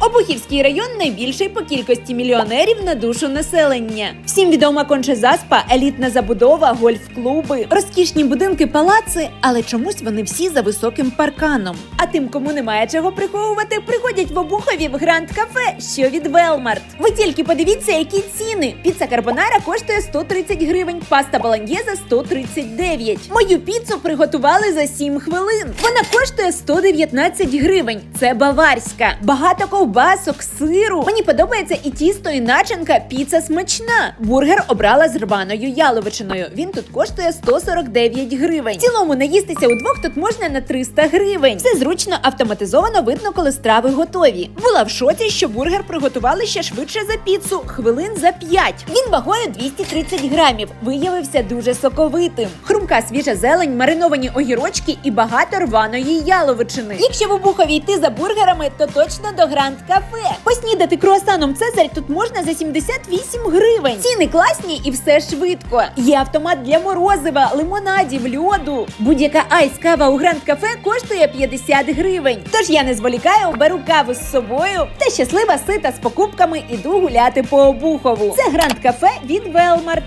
Обухівський район найбільший по кількості мільйонерів на душу населення. Всім відома кончезаспа, елітна забудова, гольф-клуби, розкішні будинки, палаци, але чомусь вони всі за високим парканом. А тим, кому немає чого приховувати, приходять в Обухові в Гранд Кафе, що від Велмарт. Ви тільки подивіться, які ціни. Піца карбонара коштує 130 гривень, паста баланьєза 139. Мою піцу приготували за 7 хвилин. Вона коштує 119 гривень. Це баварська. Багато ковбасок, сиру. Мені подобається і тісто, і начинка. Піца смачна. Бургер обрала з рваною яловичиною. Він тут коштує 149 гривень. В цілому наїстися удвох тут можна на 300 гривень. Все зручно автоматизовано видно, коли страви готові. Була в шоці, що бургер приготували ще швидше за піцу, хвилин за 5. Він вагою 230 грамів. Виявився дуже соковитим. Хрумка свіжа зелень, мариновані огірочки і багато рваної яловичини. Якщо в Обухові йти за бургерами, то точно до Гранд Кафе. Поснідати круасаном Цезарь тут можна за 78 гривень. Ціни класні і все швидко. Є автомат для морозива, лимонадів, льоду. Будь-яка айс кава у Гранд Кафе коштує 50 гривень. Тож я не зволікаю, беру каву з собою та щаслива сита з покупками іду гуляти по Обухову. Це Гранд Кафе від Велмарт.